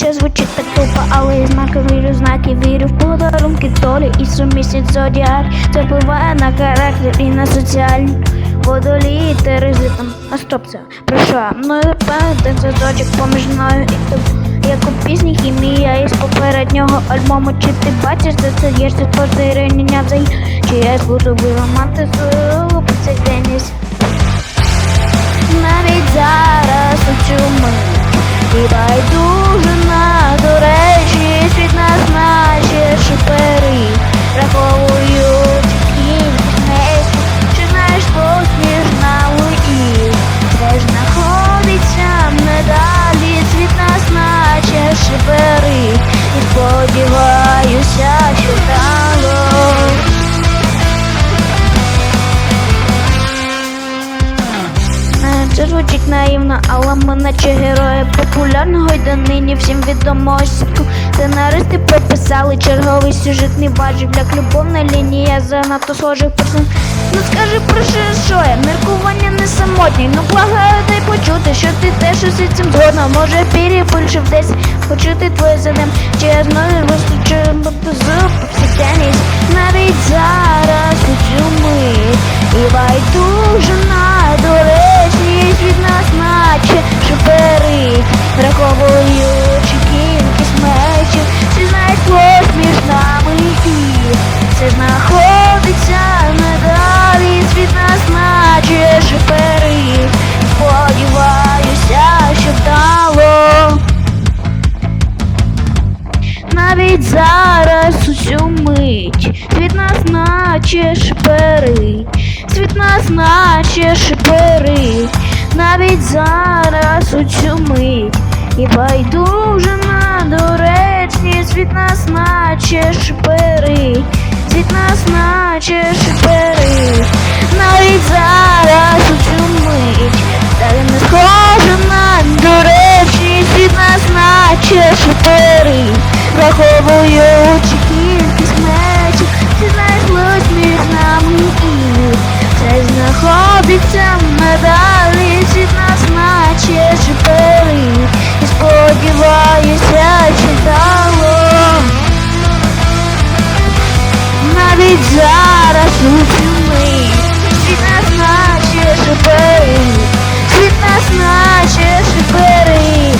наче звучить так тупо, але я знаки вірю, знаки вірю в подарунки долі і сумісність зодіак. Це впливає на характер і на соціальні водолії терезитом. А стоп це про що? Ну і пам'ятник зв'язочок поміж мною і тобою. Як у пісні хімія із попереднього альбому Чи ти бачиш, де це є ще спостереження взаєм Чи я буду романтизую повсякденність навіть зараз у цю мить байдуже Це звучить наївно, але ми наче герої популярного й донині всім відомого сітку. Сценаристи прописали черговий сюжетний важіль як любовна лінія занадто схожих персон. Ну скажи про що, що я, міркування не самотні. Ну благаю дай почути, що ти теж усі цим згодна. Може перепульшив десь почути твоє задем. Чи я знову вистачу бути зуб повсякденність навіть наче шперить, світ нас наче шперить, навіть зараз у цю мить І байдуже на доречні, світ нас наче шперить, світ нас наче шперить, навіть зараз у цю мить Та не схоже на доречні, світ нас наче шперить Враховуючи Зараз у мить, світ нас наче шипери, світ нас наче шипери.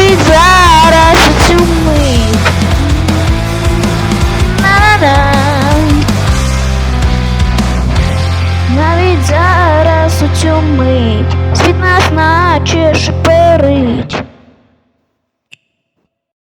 навіть зараз у цю мить. На-на-на. Навіть зараз у цю мить світ нас наче шиперить.